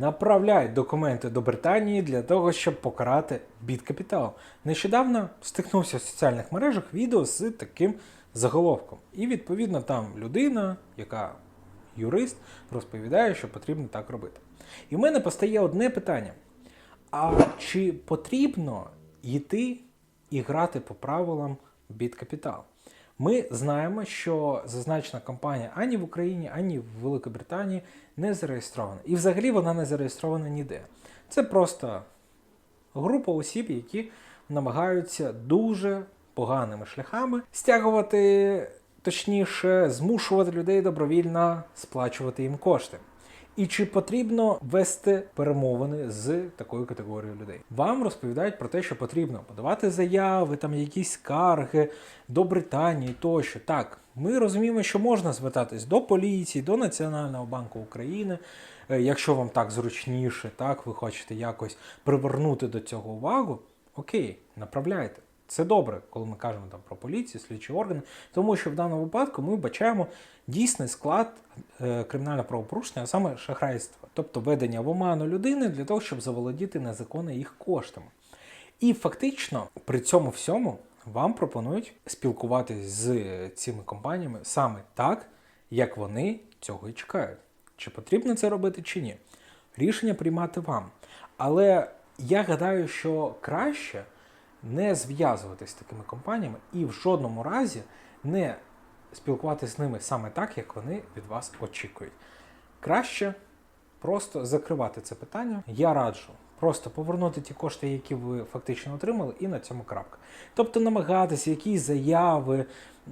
направляють документи до Британії для того, щоб покарати біткапітал. Нещодавно стикнувся в соціальних мережах відео з таким заголовком. І відповідно там людина, яка юрист, розповідає, що потрібно так робити. І в мене постає одне питання: а чи потрібно йти і грати по правилам біткапітал? Ми знаємо, що зазначена компанія ані в Україні, ані в Великобританії не зареєстрована. І взагалі вона не зареєстрована ніде. Це просто група осіб, які намагаються дуже поганими шляхами стягувати, точніше, змушувати людей добровільно сплачувати їм кошти. І чи потрібно вести перемовини з такою категорією людей? Вам розповідають про те, що потрібно подавати заяви, там якісь скарги до Британії тощо. Так, ми розуміємо, що можна звертатись до поліції, до Національного банку України, е, якщо вам так зручніше, так ви хочете якось привернути до цього увагу. Окей, направляйте. Це добре, коли ми кажемо там про поліцію, слідчі органи, тому що в даному випадку ми бачаємо дійсний склад е, кримінального правопорушення, а саме шахрайства, тобто ведення в оману людини для того, щоб заволодіти незаконно їх коштами. І фактично при цьому всьому вам пропонують спілкуватись з цими компаніями саме так, як вони цього і чекають. Чи потрібно це робити, чи ні. Рішення приймати вам. Але я гадаю, що краще не зв'язуватись з такими компаніями і в жодному разі не спілкуватися з ними саме так, як вони від вас очікують. Краще просто закривати це питання. Я раджу просто повернути ті кошти, які ви фактично отримали, і на цьому крапка. Тобто намагатися якісь заяви,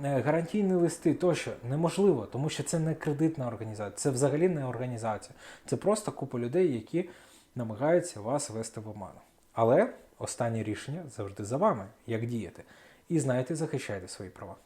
е, гарантійні листи тощо неможливо, тому що це не кредитна організація, це взагалі не організація. Це просто купа людей, які намагаються вас вести в оману. Але останнє рішення завжди за вами, як діяти. І знаєте, захищайте свої права.